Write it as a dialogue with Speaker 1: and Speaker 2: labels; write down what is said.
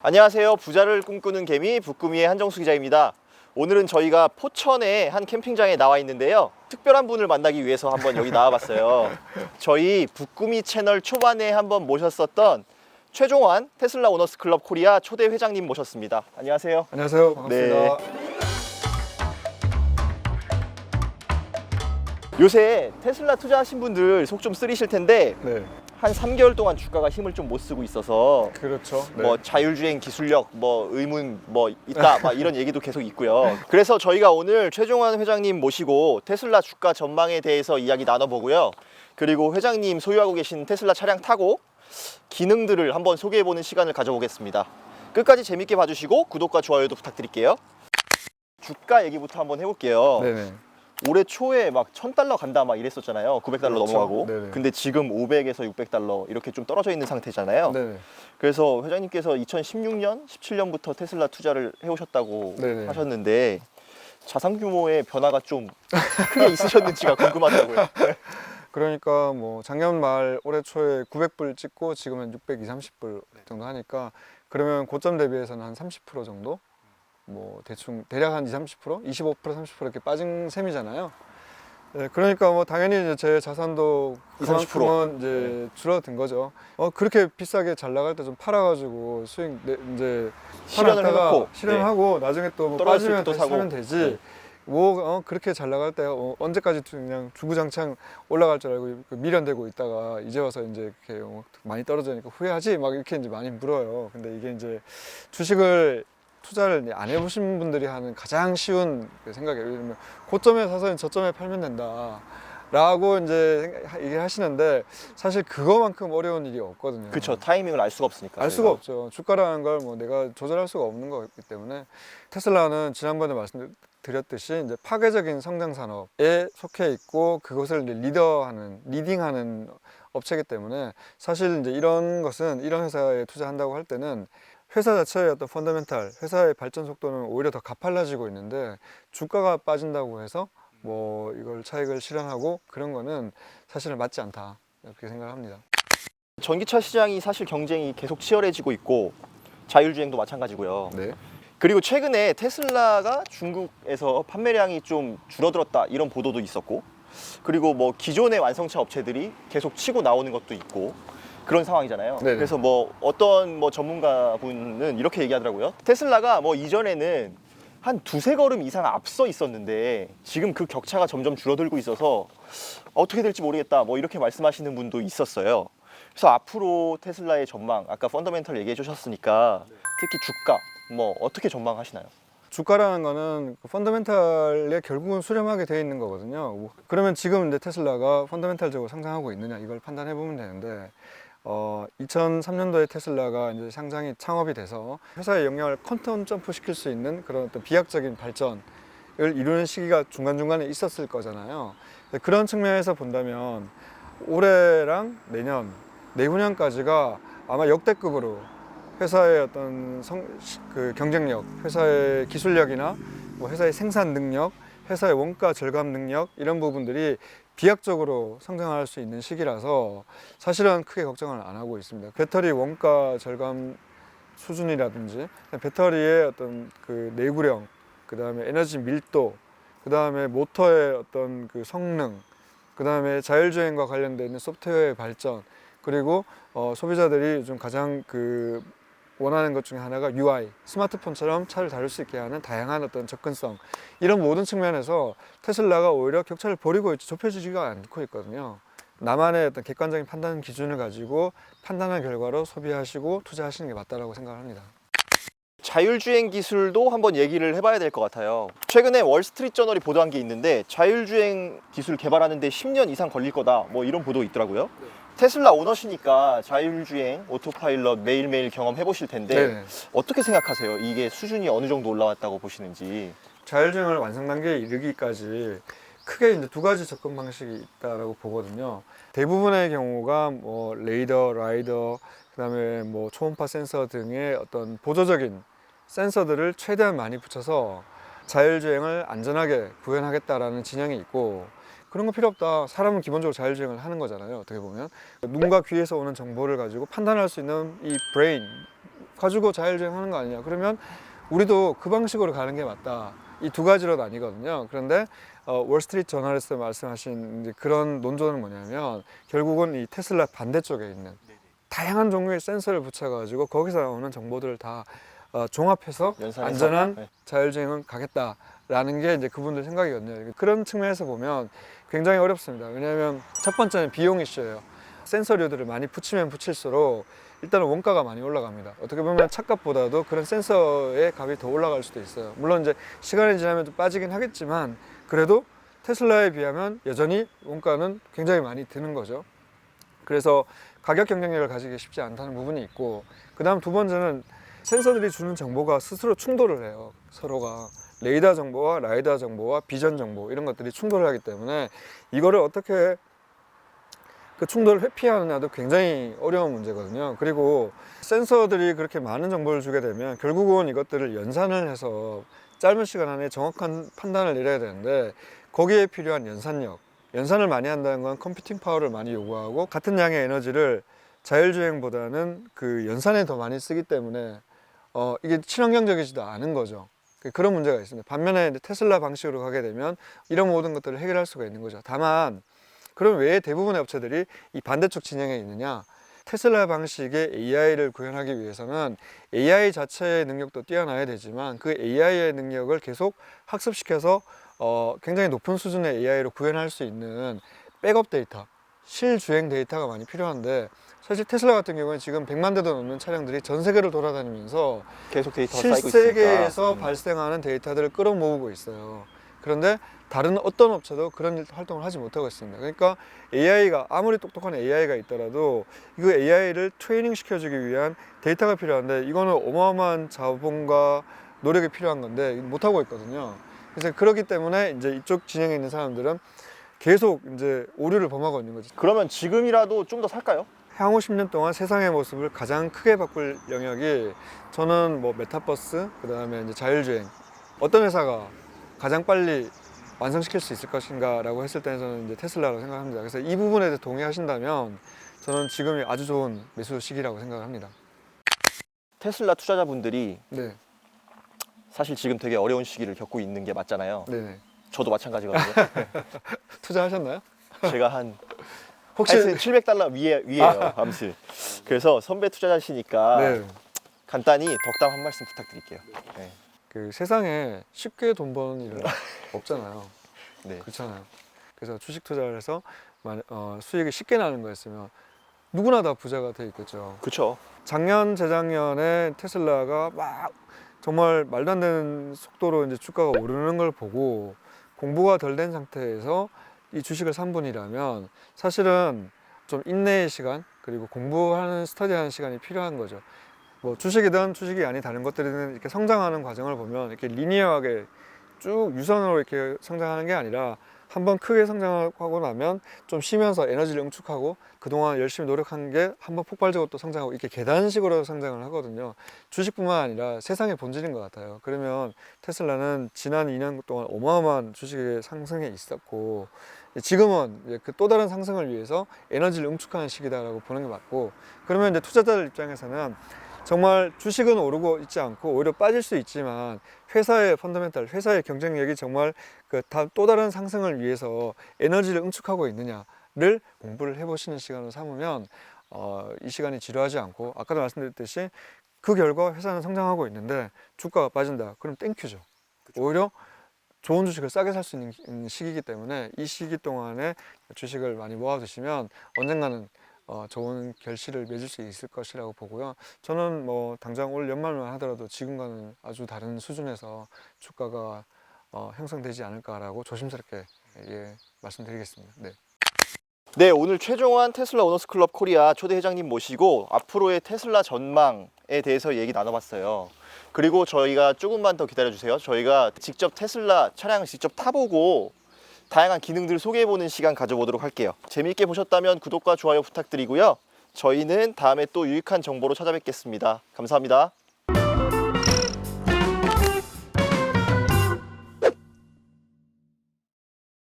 Speaker 1: 안녕하세요. 부자를 꿈꾸는 개미 북구미의 한정수 기자입니다. 오늘은 저희가 포천의 한 캠핑장에 나와 있는데요. 특별한 분을 만나기 위해서 한번 여기 나와봤어요. 저희 북구미 채널 초반에 한번 모셨었던 최종환 테슬라 오너스 클럽 코리아 초대 회장님 모셨습니다. 안녕하세요.
Speaker 2: 안녕하세요. 반갑습니다.
Speaker 1: 요새 테슬라 투자하신 분들 속 좀 쓰리실 텐데
Speaker 2: 네.
Speaker 1: 한 3개월 동안 주가가 힘을 좀 못 쓰고 있어서
Speaker 2: 그렇죠. 네.
Speaker 1: 뭐 자율주행 기술력 뭐 의문 뭐 있다 막 이런 얘기도 계속 있고요. 그래서 저희가 오늘 최종환 회장님 모시고 테슬라 주가 전망에 대해서 이야기 나눠보고요. 그리고 회장님 소유하고 계신 테슬라 차량 타고 기능들을 한번 소개해보는 시간을 가져보겠습니다. 끝까지 재밌게 봐주시고 구독과 좋아요도 부탁드릴게요. 주가 얘기부터 한번 해볼게요.
Speaker 2: 네네.
Speaker 1: 올해 초에 막 1000달러 간다 막 이랬었잖아요. 900달러
Speaker 2: 그렇죠.
Speaker 1: 넘어가고.
Speaker 2: 네네.
Speaker 1: 근데 지금 500에서 600달러 이렇게 좀 떨어져 있는 상태잖아요.
Speaker 2: 네네.
Speaker 1: 그래서 회장님께서 2016년, 17년부터 테슬라 투자를 해 오셨다고
Speaker 2: 네네.
Speaker 1: 하셨는데 자산 규모의 변화가 좀 크게 있으셨는지가 궁금하더라고요.
Speaker 2: 그러니까 뭐 작년 말 올해 초에 900불 찍고 지금은 620, 30불 정도 하니까 그러면 고점 대비해서는 한 30% 정도 뭐 대충 대략 한 20, 30% 25% 30% 이렇게 빠진 셈이잖아요. 네, 그러니까 뭐 당연히 이제 제 자산도
Speaker 1: 20, 30%.
Speaker 2: 그만큼은 이제 줄어든 거죠. 어 그렇게 비싸게 잘 나갈 때 좀 팔아가지고 수익 내, 이제
Speaker 1: 실현을 해놓고
Speaker 2: 실현하고 나중에 또뭐 빠지면 다시
Speaker 1: 사고.
Speaker 2: 사면 되지.
Speaker 1: 네.
Speaker 2: 뭐 어, 그렇게 잘 나갈 때 어, 언제까지 그냥 주구장창 올라갈 줄 알고 그 미련되고 있다가 이제 와서 이제 이렇게 어, 많이 떨어지니까 후회하지 막 이렇게 이제 많이 물어요. 근데 이게 이제 주식을 투자를 안 해보신 분들이 하는 가장 쉬운 그 생각이에요. 예를 들면 고점에 사서 저점에 팔면 된다. 라고 이제 얘기를 하시는데 사실 그거만큼 어려운 일이 없거든요.
Speaker 1: 그렇죠. 타이밍을 알 수가 없으니까.
Speaker 2: 알 수가
Speaker 1: 저희가.
Speaker 2: 없죠. 주가라는 걸 뭐 내가 조절할 수가 없는 거기 때문에 테슬라는 지난번에 말씀드렸듯이 이제 파괴적인 성장 산업에 속해 있고 그것을 리더하는 리딩하는 업체이기 때문에 사실 이제 이런 것은 이런 회사에 투자한다고 할 때는 회사 자체의 어떤 펀더멘탈, 회사의 발전 속도는 오히려 더 가팔라지고 있는데 주가가 빠진다고 해서 뭐 이걸 차익을 실현하고 그런 거는 사실은 맞지 않다 이렇게 생각합니다.
Speaker 1: 전기차 시장이 사실 경쟁이 계속 치열해지고 있고 자율주행도 마찬가지고요.
Speaker 2: 네.
Speaker 1: 그리고 최근에 테슬라가 중국에서 판매량이 좀 줄어들었다 이런 보도도 있었고 그리고 뭐 기존의 완성차 업체들이 계속 치고 나오는 것도 있고 그런 상황이잖아요.
Speaker 2: 네네.
Speaker 1: 그래서 뭐 어떤 뭐 전문가분은 이렇게 얘기하더라고요. 테슬라가 뭐 이전에는 한 두세 걸음 이상 앞서 있었는데 지금 그 격차가 점점 줄어들고 있어서 어떻게 될지 모르겠다 뭐 이렇게 말씀하시는 분도 있었어요. 그래서 앞으로 테슬라의 전망 아까 펀더멘털 얘기해 주셨으니까 특히 주가 뭐 어떻게 전망하시나요?
Speaker 2: 주가라는 거는 그 펀더멘탈에 결국은 수렴하게 돼 있는 거거든요. 뭐, 그러면 지금 이제 테슬라가 펀더멘탈적으로 상장하고 있느냐 이걸 판단해 보면 되는데 어, 2003년도에 테슬라가 이제 상장이 창업이 돼서 회사의 영향을 컨턴 점프 시킬 수 있는 그런 어떤 비약적인 발전을 이루는 시기가 중간중간에 있었을 거잖아요. 그런 측면에서 본다면 올해랑 내년, 내후년까지가 아마 역대급으로 회사의 어떤 성, 시- 그 경쟁력, 회사의 기술력이나 뭐 회사의 생산 능력, 회사의 원가 절감 능력 이런 부분들이 비약적으로 성장할 수 있는 시기라서 사실은 크게 걱정을 안 하고 있습니다. 배터리 원가 절감 수준이라든지 배터리의 어떤 그 내구력, 그 다음에 에너지 밀도, 그 다음에 모터의 어떤 그 성능, 그 다음에 자율주행과 관련되어 있는 소프트웨어의 발전, 그리고 어, 소비자들이 요즘 가장 그 원하는 것 중에 하나가 UI, 스마트폰처럼 차를 다룰 수 있게 하는 다양한 어떤 접근성 이런 모든 측면에서 테슬라가 오히려 격차를 벌이고 있지 좁혀지지가 않고 있거든요. 나만의 어떤 객관적인 판단 기준을 가지고 판단한 결과로 소비하시고 투자하시는 게 맞다라고 생각합니다.
Speaker 1: 자율주행 기술도 한번 얘기를 해봐야 될 것 같아요. 최근에 월스트리트 저널이 보도한 게 있는데 자율주행 기술 개발하는데 10년 이상 걸릴 거다 뭐 이런 보도 있더라고요. 테슬라 오너시니까 자율주행, 오토파일럿 매일매일 경험해 보실 텐데
Speaker 2: 네네.
Speaker 1: 어떻게 생각하세요? 이게 수준이 어느 정도 올라왔다고 보시는지.
Speaker 2: 자율주행을 완성 단계에 이르기까지 크게 이제 두 가지 접근 방식이 있다라고 보거든요. 대부분의 경우가 뭐 레이더, 라이더, 그다음에 뭐 초음파 센서 등의 어떤 보조적인 센서들을 최대한 많이 붙여서 자율주행을 안전하게 구현하겠다라는 진영이 있고 그런 거 필요 없다. 사람은 기본적으로 자율주행을 하는 거잖아요. 어떻게 보면 눈과 귀에서 오는 정보를 가지고 판단할 수 있는 이 브레인 가지고 자율주행하는 거 아니냐? 그러면 우리도 그 방식으로 가는 게 맞다. 이 두 가지로 나뉘거든요. 그런데 어, 월스트리트 저널에서 말씀하신 이제 그런 논조는 뭐냐면 결국은 이 테슬라 반대쪽에 있는 다양한 종류의 센서를 붙여가지고 거기서 나오는 정보들을 다 어, 종합해서? 안전한
Speaker 1: 네.
Speaker 2: 자율주행은 가겠다 라는 게 이제 그분들 생각이거든요. 그런 측면에서 보면 굉장히 어렵습니다. 왜냐하면 첫 번째는 비용 이슈예요. 센서류들을 많이 붙이면 붙일수록 일단은 원가가 많이 올라갑니다. 어떻게 보면 차값보다도 그런 센서의 값이 더 올라갈 수도 있어요. 물론 이제 시간이 지나면 좀 빠지긴 하겠지만 그래도 테슬라에 비하면 여전히 원가는 굉장히 많이 드는 거죠. 그래서 가격 경쟁력을 가지기 쉽지 않다는 부분이 있고 그 다음 두 번째는 센서들이 주는 정보가 스스로 충돌을 해요 서로가 레이더 정보와 라이더 정보와 비전 정보 이런 것들이 충돌을 하기 때문에 이거를 어떻게 그 충돌을 회피하느냐도 굉장히 어려운 문제거든요 그리고 센서들이 그렇게 많은 정보를 주게 되면 결국은 이것들을 연산을 해서 짧은 시간 안에 정확한 판단을 내려야 되는데 거기에 필요한 연산력 연산을 많이 한다는 건 컴퓨팅 파워를 많이 요구하고 같은 양의 에너지를 자율주행보다는 그 연산에 더 많이 쓰기 때문에 어, 이게 친환경적이지도 않은 거죠. 그- 그런 문제가 있습니다. 반면에 테슬라 방식으로 가게 되면 이런 모든 것들을 해결할 수가 있는 거죠. 다만 그럼 왜 대부분의 업체들이 이 반대쪽 진영에 있느냐? 테슬라 방식의 AI를 구현하기 위해서는 AI 자체의 능력도 뛰어나야 되지만 그 AI의 능력을 계속 학습시켜서 어, 굉장히 높은 수준의 AI로 구현할 수 있는 백업 데이터, 실주행 데이터가 많이 필요한데 사실 테슬라 같은 경우는 지금 100만 대도 넘는 차량들이 전 세계를 돌아다니면서
Speaker 1: 계속 데이터가 쌓이고 있으니까.
Speaker 2: 실세계에서
Speaker 1: 음.
Speaker 2: 발생하는 데이터들을 끌어모으고 있어요. 그런데 다른 어떤 업체도 그런 일- 활동을 하지 못하고 있습니다. 그러니까 AI가 아무리 똑똑한 AI가 있더라도 이거 AI를 트레이닝 시켜주기 위한 데이터가 필요한데 이거는 어마어마한 자본과 노력이 필요한 건데 못 하고 있거든요. 그래서 그렇기 때문에 이제 이쪽 진영에 있는 사람들은 계속 이제 오류를 범하고 있는 거죠.
Speaker 1: 그러면 지금이라도 좀 더 살까요?
Speaker 2: 향후 10년 동안 세상의 모습을 가장 크게 바꿀 영역이 저는 뭐 메타버스 그 다음에 이제 자율주행 어떤 회사가 가장 빨리 완성시킬 수 있을 것인가라고 했을 때는 저는 이제 테슬라라고 생각합니다. 그래서 이 부분에 대해서 동의하신다면 저는 지금이 아주 좋은 매수 시기라고 생각합니다.
Speaker 1: 테슬라 투자자분들이
Speaker 2: 네,
Speaker 1: 사실 지금 되게 어려운 시기를 겪고 있는 게 맞잖아요.
Speaker 2: 네네.
Speaker 1: 저도 마찬가지거든요.
Speaker 2: 투자하셨나요?
Speaker 1: 제가 한
Speaker 2: 혹시
Speaker 1: 하여튼 700달러 위에 위에요. 아무튼 그래서 선배 투자자시니까
Speaker 2: 네,
Speaker 1: 간단히 덕담 한 말씀 부탁드릴게요. 네.
Speaker 2: 그 세상에 쉽게 돈 버는 일은 없잖아요.
Speaker 1: 네.
Speaker 2: 그렇잖아요. 그래서 주식 투자를 해서 만- 어, 수익이 쉽게 나는 거였으면 누구나 다 부자가 돼 있겠죠.
Speaker 1: 그렇죠.
Speaker 2: 작년 재작년에 테슬라가 막 정말 말도 안 되는 속도로 이제 주가가 오르는 걸 보고 공부가 덜 된 상태에서 이 주식을 산 분이라면 사실은 좀 인내의 시간 그리고 공부하는 스터디하는 시간이 필요한 거죠. 뭐 주식이든 주식이 아닌 다른 것들은 이렇게 성장하는 과정을 보면 이렇게 리니어하게 쭉 유선으로 이렇게 성장하는 게 아니라 한번 크게 성장하고 나면 좀 쉬면서 에너지를 응축하고 그동안 열심히 노력한 게 한번 폭발적으로 또 성장하고 이렇게 계단식으로 성장을 하거든요. 주식뿐만 아니라 세상의 본질인 것 같아요. 그러면 테슬라는 지난 2년 동안 어마어마한 주식의 상승에 있었고 지금은 이제 그또 다른 상승을 위해서 에너지를 응축하는 시기다라고 보는 게 맞고 그러면 이제 투자자들 입장에서는 정말 주식은 오르고 있지 않고 오히려 빠질 수 있지만 회사의 펀더멘탈, 회사의 경쟁력이 정말 그 또 다른 상승을 위해서 에너지를 응축하고 있느냐를 공부를 해보시는 시간을 삼으면 어, 이 시간이 지루하지 않고 아까도 말씀드렸듯이 그 결과 회사는 성장하고 있는데 주가가 빠진다. 그럼 땡큐죠. 오히려 좋은 주식을 싸게 살 수 있는 시기이기 때문에 이 시기 동안에 주식을 많이 모아 두시면 언젠가는 어, 좋은 결실을 맺을 수 있을 것이라고 보고요. 저는 뭐 당장 올 연말만 하더라도 지금과는 아주 다른 수준에서 주가가 어, 형성되지 않을까라고 조심스럽게 예, 말씀드리겠습니다. 네.
Speaker 1: 네, 오늘 최종환 테슬라 오너스 클럽 코리아 초대 회장님 모시고 앞으로의 테슬라 전망에 대해서 얘기 나눠봤어요. 그리고 저희가 조금만 더 기다려 주세요. 저희가 직접 테슬라 차량을 직접 타보고 다양한 기능들을 소개해보는 시간 가져보도록 할게요. 재미있게 보셨다면 구독과 좋아요 부탁드리고요. 저희는 다음에 또 유익한 정보로 찾아뵙겠습니다. 감사합니다.